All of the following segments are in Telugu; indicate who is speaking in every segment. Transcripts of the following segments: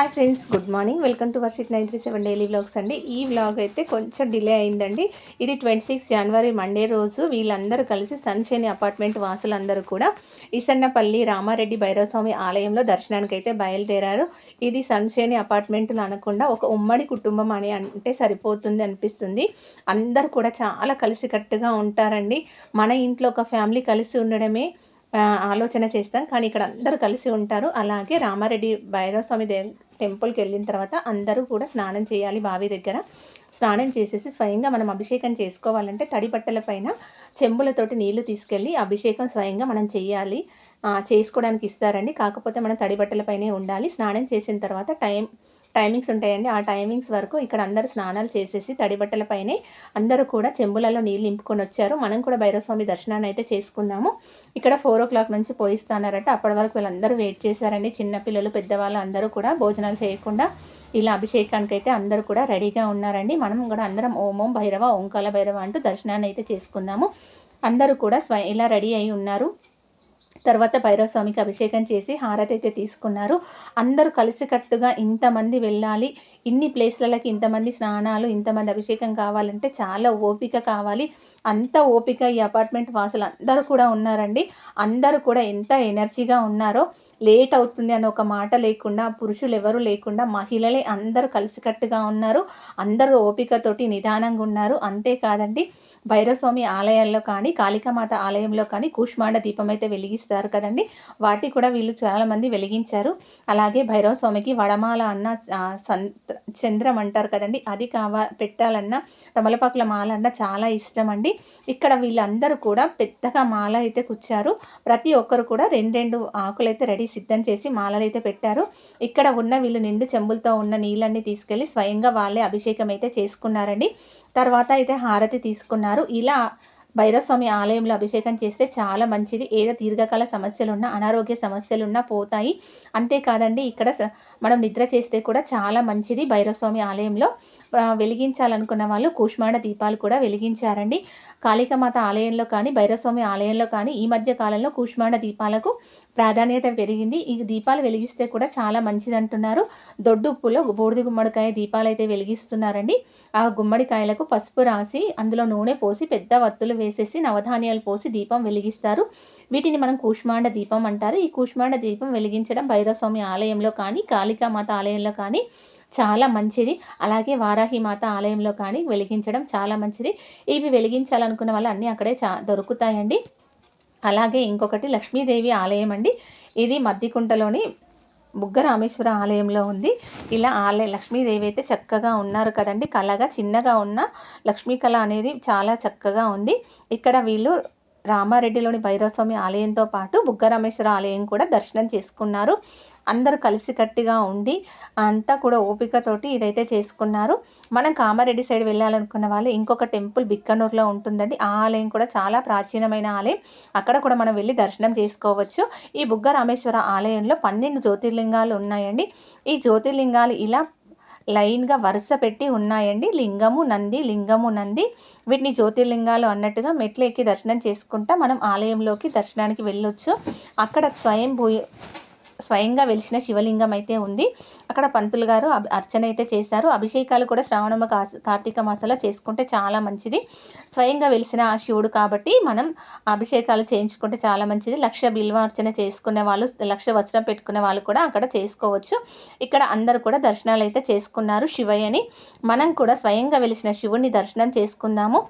Speaker 1: Hi friends good morning welcome to Varshith nine three seven daily vlogs అండి. ఈ వ్లాగ్ అయితే కొంచెం డిలే అయిందండి. ఇది ట్వంటీ సిక్స్ జనవరి మండే రోజు. వీళ్ళందరూ కలిసి సన్షైన్ అపార్ట్మెంట్ వాసులందరూ కూడా ఇసన్నపల్లి రామారెడ్డి భైరవస్వామి ఆలయంలో దర్శనానికి అయితే బయలుదేరారు. ఇది సన్షైన్ అపార్ట్మెంట్లు అనకుండా ఒక ఉమ్మడి కుటుంబం అని అంటే సరిపోతుంది అనిపిస్తుంది. అందరూ కూడా చాలా కలిసికట్టుగా ఉంటారండి. మన ఇంట్లో ఒక ఫ్యామిలీ కలిసి ఉండడమే. ఆలోచన చేస్తాం. కానీ ఇక్కడ అందరూ కలిసి ఉంటారు. అలాగే రామారెడ్డి భైరవస్వామి దే టెంపుల్కి వెళ్ళిన తర్వాత అందరూ కూడా స్నానం చేయాలి బావి దగ్గర. స్నానం చేసేసి స్వయంగా మనం అభిషేకం చేసుకోవాలంటే తడి బట్టల పైన చెంబులతోటి నీళ్ళు తీసుకెళ్ళి అభిషేకం స్వయంగా మనం చేయాలి. చేసుకోవడానికి ఇస్తారండి. కాకపోతే మనం తడి బట్టలపైనే ఉండాలి. స్నానం చేసిన తర్వాత టైం టైమింగ్స్ ఉంటాయండి. ఆ టైమింగ్స్ వరకు ఇక్కడ అందరూ స్నానాలు చేసేసి తడి బట్టలపైనే అందరూ కూడా చెంబులలో నీళ్ళు నింపుకొని వచ్చారు. మనం కూడా భైరవస్వామి దర్శనాన్ని అయితే చేసుకున్నాము. ఇక్కడ ఫోర్ ఓ క్లాక్ నుంచి పోయిస్తానారట అప్పటి వరకు వీళ్ళందరూ వెయిట్ చేశారండి. చిన్నపిల్లలు పెద్దవాళ్ళు అందరూ కూడా భోజనాలు చేయకుండా ఇలా అభిషేకానికి అయితే అందరూ కూడా రెడీగా ఉన్నారండి. మనం కూడా అందరం ఓమం భైరవ ఓంకాల భైరవ అంటూ దర్శనాన్ని అయితే చేసుకుందాము అందరూ కూడా స్వ ఇలా రెడీ అయి ఉన్నారు. తర్వాత భైరవస్వామికి అభిషేకం చేసి హారతి అయితే తీసుకున్నారు. అందరూ కలిసికట్టుగా ఇంతమంది వెళ్ళాలి ఇన్ని ప్లేస్లకి ఇంతమంది స్నానాలు ఇంతమంది అభిషేకం కావాలంటే చాలా ఓపిక కావాలి. అంత ఓపిక ఈ అపార్ట్మెంట్ వాసులు అందరూ కూడా ఉన్నారండి. అందరూ కూడా ఎంత ఎనర్జీగా ఉన్నారో లేట్ అవుతుంది అని ఒక మాట లేకుండా పురుషులు ఎవరు లేకుండా మహిళలే అందరూ కలిసికట్టుగా ఉన్నారు. అందరూ ఓపికతోటి నిదానంగా ఉన్నారు. అంతేకాదండి భైరవస్వామి ఆలయాల్లో కానీ కాళికామాత ఆలయంలో కానీ కూష్మాండ దీపం అయితే వెలిగిస్తారు కదండి. వాటి కూడా వీళ్ళు చాలామంది వెలిగించారు. అలాగే భైరవస్వామికి వడమాల అన్న చంద్రం అంటారు కదండి. అది కావా పెట్టాలన్న తమలపాకుల మాల అన్న చాలా ఇష్టం అండి. ఇక్కడ వీళ్ళందరూ కూడా పెద్దగా మాల అయితే కూర్చారు ప్రతి ఒక్కరు కూడా రెండు రెండు ఆకులైతే రెడీ సిద్ధం చేసి మాలలు అయితే పెట్టారు. ఇక్కడ ఉన్న వీళ్ళు నిండు చెంబులతో ఉన్న నీళ్ళన్నీ తీసుకెళ్ళి స్వయంగా వాళ్ళే అభిషేకం అయితే చేసుకున్నారండి. తర్వాత అయితే హారతి తీసుకున్నారు. ఇలా భైరవస్వామి ఆలయంలో అభిషేకం చేస్తే చాలా మంచిది. ఏదో దీర్ఘకాల సమస్యలున్నా అనారోగ్య సమస్యలు ఉన్నా పోతాయి. అంతేకాదండి ఇక్కడ మనం నిద్ర చేస్తే కూడా చాలా మంచిది భైరవస్వామి ఆలయంలో. వెలిగించాలనుకున్న వాళ్ళు కూష్మాండ దీపాలు కూడా వెలిగించారండి. కాళికమాత ఆలయంలో కానీ భైరవస్వామి ఆలయంలో కానీ ఈ మధ్య కాలంలో కూష్మాండ దీపాలకు ప్రాధాన్యత పెరిగింది. ఈ దీపాలు వెలిగిస్తే కూడా చాలా మంచిది అంటున్నారు. దొడ్డుప్పులో బూడిద గుమ్మడికాయ దీపాలు అయితే వెలిగిస్తున్నారండి. ఆ గుమ్మడికాయలకు పసుపు రాసి అందులో నూనె పోసి పెద్ద వత్తులు వేసేసి నవధాన్యాలు పోసి దీపం వెలిగిస్తారు. వీటిని మనం కూష్మాండ దీపం అంటారు. ఈ కూష్మాండ దీపం వెలిగించడం భైరవస్వామి ఆలయంలో కానీ కాళికామాత ఆలయంలో కానీ చాలా మంచిది. అలాగే వారాహి మాత ఆలయంలో కానీ వెలిగించడం చాలా మంచిది. ఇవి వెలిగించాలనుకున్న వాళ్ళు అన్నీ అక్కడే చా దొరుకుతాయండి. అలాగే ఇంకొకటి లక్ష్మీదేవి ఆలయం అండి. ఇది మద్దికుంటలోని బుగ్గరామేశ్వర ఆలయంలో ఉంది. ఇలా ఆలయ లక్ష్మీదేవి అయితే చక్కగా ఉన్నారు కదండి. కళగా చిన్నగా ఉన్న లక్ష్మీ కళ అనేది చాలా చక్కగా ఉంది. ఇక్కడ వీళ్ళు రామారెడ్డిలోని భైరవస్వామి ఆలయంతో పాటు బుగ్గరామేశ్వర ఆలయం కూడా దర్శనం చేసుకున్నారు. అందరూ కలిసికట్టుగా ఉండి అంతా కూడా ఓపికతోటి ఇదైతే చేసుకున్నారు. మనం కామారెడ్డి సైడ్ వెళ్ళాలనుకున్న వాళ్ళు ఇంకొక టెంపుల్ బిక్కనూరులో ఉంటుందండి. ఆ ఆలయం కూడా చాలా ప్రాచీనమైన ఆలయం. అక్కడ కూడా మనం వెళ్ళి దర్శనం చేసుకోవచ్చు. ఈ బుగ్గ రామేశ్వర ఆలయంలో పన్నెండు జ్యోతిర్లింగాలు ఉన్నాయండి. ఈ జ్యోతిర్లింగాలు ఇలా లైన్గా వరుస పెట్టి ఉన్నాయండి. లింగము నంది లింగము నంది. వీటిని జ్యోతిర్లింగాలు అన్నట్టుగా మెట్లు ఎక్కి దర్శనం చేసుకుంటా మనం ఆలయంలోకి దర్శనానికి వెళ్ళొచ్చు. అక్కడ స్వయం భూ స్వయంగా వెలిసిన శివలింగం అయితే ఉంది. అక్కడ పంతులు గారు అర్చన అయితే చేశారు. అభిషేకాలు కూడా శ్రావణ కార్తీక మాసంలో చేసుకుంటే చాలా మంచిది. స్వయంగా వెలిసిన ఆ శివుడు కాబట్టి మనం అభిషేకాలు చేయించుకుంటే చాలా మంచిది. లక్ష బిల్వార్చన చేసుకునే వాళ్ళు లక్ష వస్త్రం పెట్టుకునే వాళ్ళు కూడా అక్కడ చేసుకోవచ్చు. ఇక్కడ అందరూ కూడా దర్శనాలు అయితే చేసుకున్నారు శివయ్యని మనం కూడా స్వయంగా వెలిసిన శివుడిని దర్శనం చేసుకుందాము.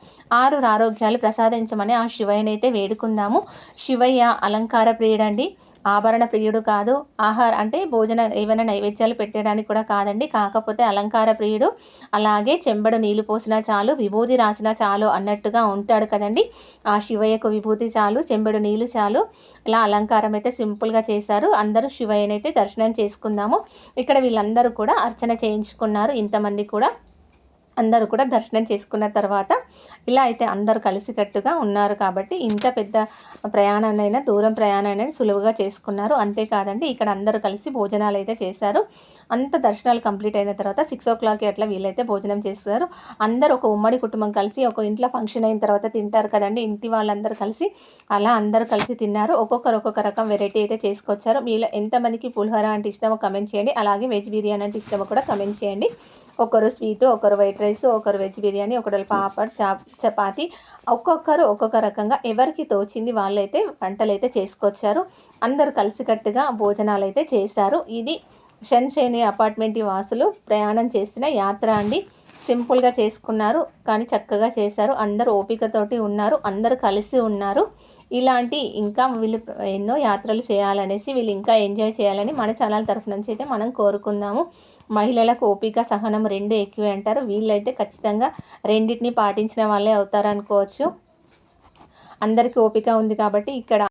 Speaker 1: ఆరు ఆరోగ్యాలు ప్రసాదించమని ఆ శివయ్యనైతే వేడుకుందాము. శివయ్య అలంకార ప్రియుడండి. ఆభరణ ప్రియుడు కాదు. ఆహార అంటే భోజన ఏమైనా నైవేద్యాలు పెట్టడానికి కూడా కాదండి. కాకపోతే అలంకార ప్రియుడు. అలాగే చెంబడు నీళ్ళు పోసినా చాలు విభూతి రాసినా చాలు అన్నట్టుగా ఉంటాడు కదండి. ఆ శివయ్యకు విభూతి చాలు చెంబడు నీళ్ళు చాలు. ఇలా అలంకారం అయితే సింపుల్గా చేశారు. అందరూ శివయ్యనైతే దర్శనం చేసుకుందాము. ఇక్కడ వీళ్ళందరూ కూడా అర్చన చేయించుకున్నారు. ఇంతమంది కూడా. అందరూ కూడా దర్శనం చేసుకున్న తర్వాత ఇలా అయితే అందరూ కలిసికట్టుగా ఉన్నారు కాబట్టి ఇంత పెద్ద ప్రయాణాన్నైనా దూరం ప్రయాణాన్ని సులువుగా చేసుకున్నారు. అంతేకాదండి ఇక్కడ అందరూ కలిసి భోజనాలు అయితే చేశారు. అంత దర్శనాలు కంప్లీట్ అయిన తర్వాత సిక్స్ ఓ క్లాక్కి అట్లా వీళ్ళైతే భోజనం చేస్తారు. అందరూ ఒక ఉమ్మడి కుటుంబం కలిసి ఒక ఇంట్లో ఫంక్షన్ అయిన తర్వాత తింటారు కదండి. ఇంటి వాళ్ళందరూ కలిసి అలా అందరూ కలిసి తిన్నారు. ఒక్కొక్కరు ఒక్కొక్క రకం వెరైటీ అయితే చేసుకొచ్చారు. మీలో ఎంతమందికి పులిహోర అంటే ఇష్టమో కమెంట్ చేయండి. అలాగే వెజ్ బిర్యానీ అంటే ఇష్టమో కూడా కమెంట్ చేయండి. ఒకరు స్వీటు ఒకరు వైట్ రైస్ ఒకరు వెజ్ బిర్యానీ ఒకరు పాపడ్ చా చపాతి. ఒక్కొక్కరు ఒక్కొక్క రకంగా ఎవరికి తోచింది వాళ్ళైతే వంటలు అయితే చేసుకొచ్చారు. అందరు కలిసికట్టుగా భోజనాలు అయితే చేశారు. ఇది షన్షేని అపార్ట్మెంట్ వాసులు ప్రయాణం చేసిన యాత్ర అండి. సింపుల్గా చేసుకున్నారు కానీ చక్కగా చేశారు. అందరూ ఓపికతోటి ఉన్నారు అందరు కలిసి ఉన్నారు. ఇలాంటి ఇంకా వీళ్ళు ఎన్నో యాత్రలు చేయాలనేసి వీళ్ళు ఇంకా ఎంజాయ్ చేయాలని మన ఛానల్ తరఫు నుంచి అయితే మనం కోరుకుందాము. మహిళలకు ఓపిక సహనం రెండు ఎక్కువే అంటారు. వీళ్ళైతే ఖచ్చితంగా రెండింటిని పాటించిన వాళ్ళే అవుతారు అనుకోవచ్చు అందరికీ ఓపిక ఉంది కాబట్టి ఇక్కడ